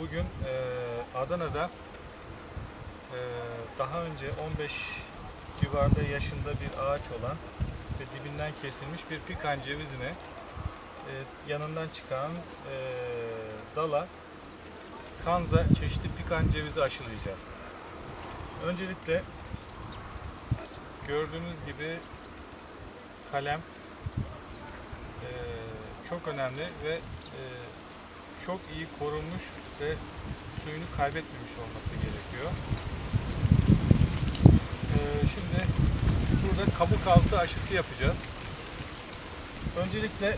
bugün e, Adana'da e, daha önce 15 civarında yaşında bir ağaç olan ve dibinden kesilmiş bir pikan cevizine e, yanından çıkan e, dala kanza çeşitli pikan cevizi aşılayacağız. Öncelikle gördüğünüz gibi kalem e, çok önemli ve e, çok iyi korunmuş ve suyunu kaybetmemiş olması gerekiyor. E, şimdi burada kabuk altı aşısı yapacağız. Öncelikle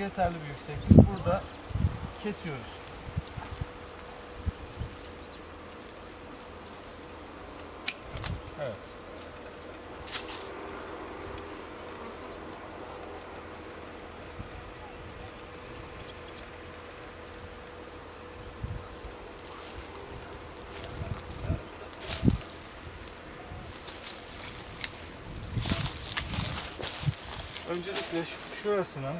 yeterli bir yükseklik. Burada kesiyoruz. Evet. Öncelikle şu- şurasının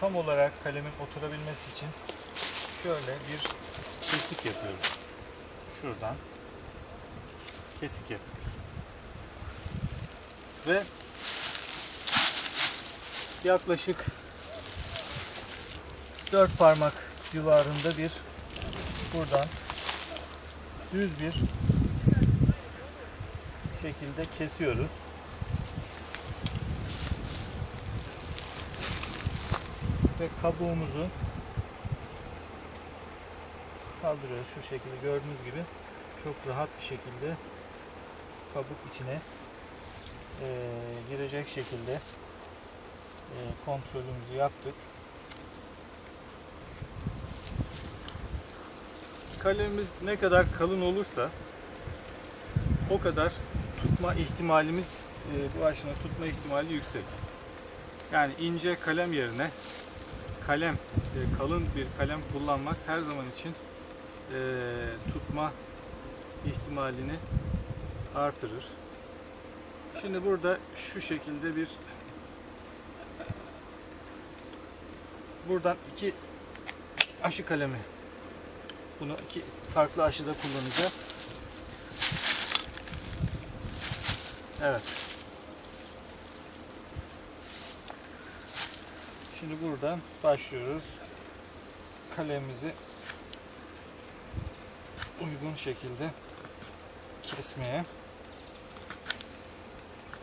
tam olarak kalemin oturabilmesi için şöyle bir kesik yapıyoruz. Şuradan kesik yapıyoruz. Ve yaklaşık 4 parmak civarında bir buradan düz bir şekilde kesiyoruz. Ve kabuğumuzu kaldırıyoruz şu şekilde gördüğünüz gibi çok rahat bir şekilde kabuk içine eee, girecek şekilde eee, kontrolümüzü yaptık. Kalemimiz ne kadar kalın olursa o kadar tutma ihtimalimiz eee, bu aşının tutma ihtimali yüksek. Yani ince kalem yerine kalem, e, kalın bir kalem kullanmak her zaman için e, tutma ihtimalini artırır. Şimdi burada şu şekilde bir buradan iki aşı kalemi bunu iki farklı aşıda kullanacağız. Evet. Şimdi buradan başlıyoruz. Kalemimizi uygun şekilde kesmeye.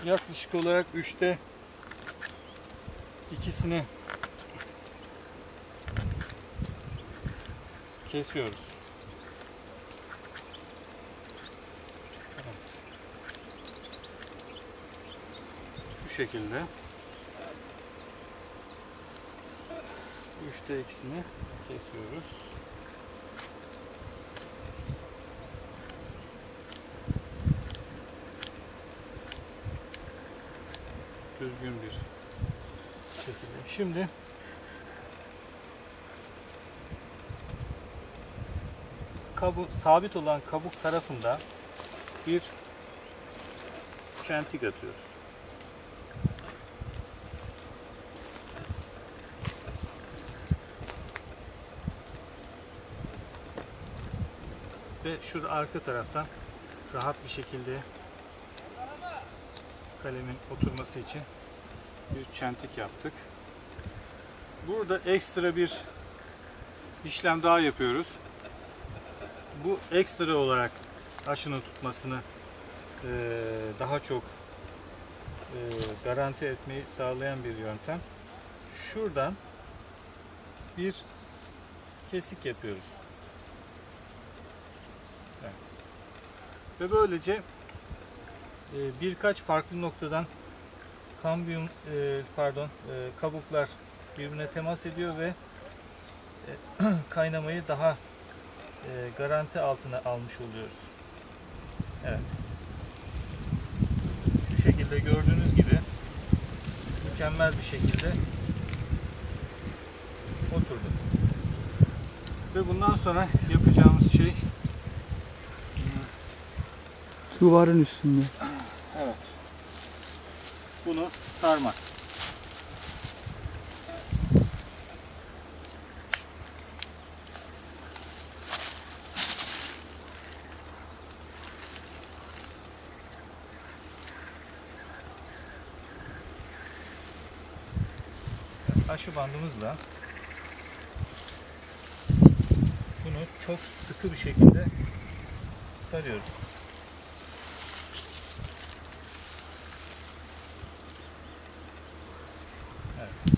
Yaklaşık olarak üçte ikisini kesiyoruz. Evet. Bu şekilde. Üçte ikisini kesiyoruz. Düzgün bir şekilde. Şimdi kabuk sabit olan kabuk tarafında bir çentik atıyoruz. Ve şurada arka taraftan rahat bir şekilde kalemin oturması için bir çentik yaptık. Burada ekstra bir işlem daha yapıyoruz. Bu ekstra olarak aşının tutmasını eee, daha çok eee, garanti etmeyi sağlayan bir yöntem. Şuradan bir kesik yapıyoruz. Ve böylece e, birkaç farklı noktadan kambiyum e, pardon e, kabuklar birbirine temas ediyor ve kaynamayı daha garanti altına almış oluyoruz. Evet. Şu şekilde gördüğünüz gibi mükemmel bir şekilde oturdu. Ve bundan sonra yapacağımız şey Duvarın üstünde. Evet. Bunu sarmak. Aşı bandımızla bunu çok sıkı bir şekilde sarıyoruz. Evet.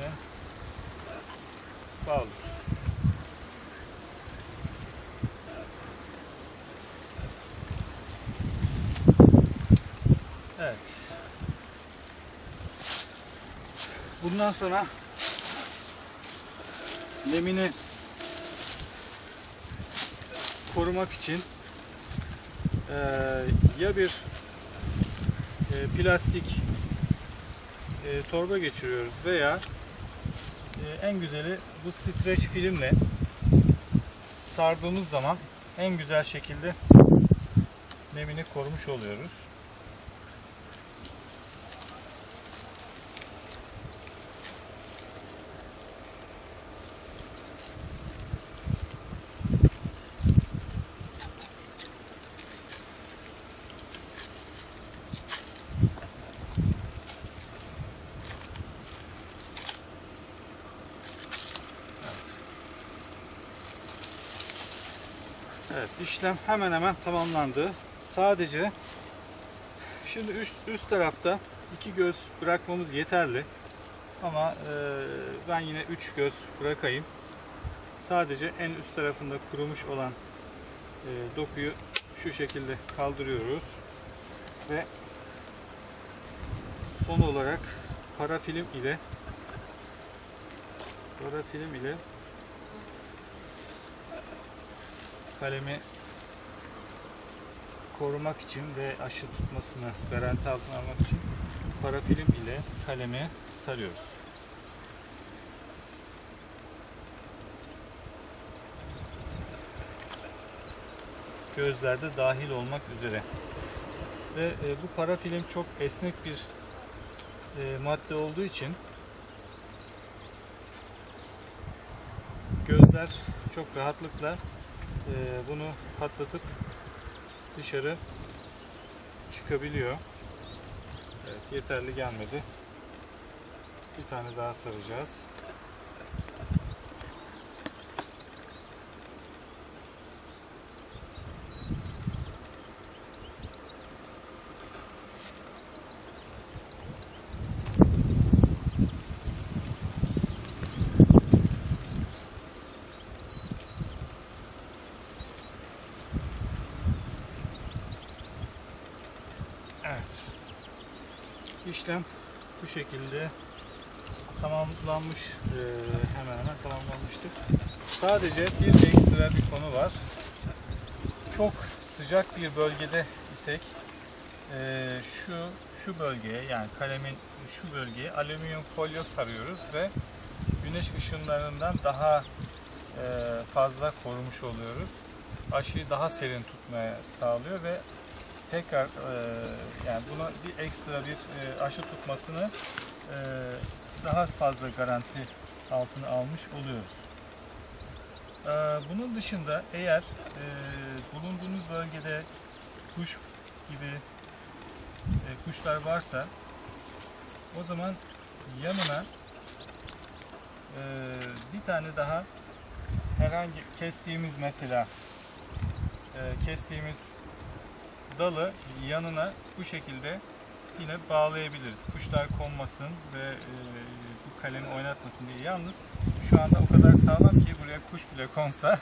ve bağlıyoruz. Evet. Bundan sonra nemini korumak için eee, ya bir eee, plastik eee, torba geçiriyoruz veya eee, en güzeli bu streç filmle sardığımız zaman en güzel şekilde nemini korumuş oluyoruz. Evet işlem hemen hemen tamamlandı. Sadece şimdi üst, üst tarafta iki göz bırakmamız yeterli. Ama e, ben yine üç göz bırakayım. Sadece en üst tarafında kurumuş olan e, dokuyu şu şekilde kaldırıyoruz. Ve son olarak parafilm ile parafilm ile kalemi korumak için ve aşı tutmasını garanti altına almak için parafilm ile kalemi sarıyoruz. Gözlerde dahil olmak üzere. Ve e, bu parafilm çok esnek bir e, madde olduğu için gözler çok rahatlıkla bunu patlatıp dışarı çıkabiliyor. Evet, yeterli gelmedi. Bir tane daha saracağız. Evet. İşlem bu şekilde tamamlanmış. Ee, hemen hemen tamamlanmıştır. Sadece bir ekstra bir konu var. Çok sıcak bir bölgede isek ee, şu şu bölgeye yani kalemin şu bölgeye alüminyum folyo sarıyoruz ve güneş ışınlarından daha e, fazla korumuş oluyoruz. Aşıyı daha serin tutmaya sağlıyor ve tekrar e, yani buna bir ekstra bir e, aşı tutmasını e, daha fazla garanti altına almış oluyoruz. E, bunun dışında eğer e, bulunduğunuz bölgede kuş gibi e, kuşlar varsa o zaman yanına e, bir tane daha herhangi kestiğimiz mesela e, kestiğimiz dalı yanına bu şekilde yine bağlayabiliriz. Kuşlar konmasın ve e, bu kalemi oynatmasın diye. Yalnız şu anda o kadar sağlam ki buraya kuş bile konsa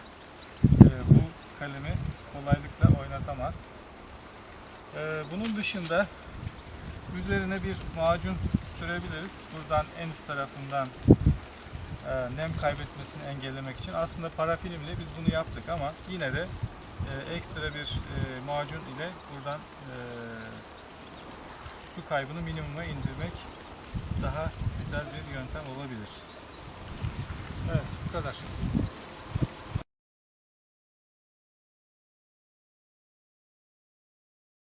e, bu kalemi kolaylıkla oynatamaz. E, bunun dışında üzerine bir macun sürebiliriz. Buradan en üst tarafından e, nem kaybetmesini engellemek için. Aslında parafilimle biz bunu yaptık ama yine de e, ekstra bir e, macun ile buradan e, su kaybını minimuma indirmek daha güzel bir yöntem olabilir. Evet bu kadar.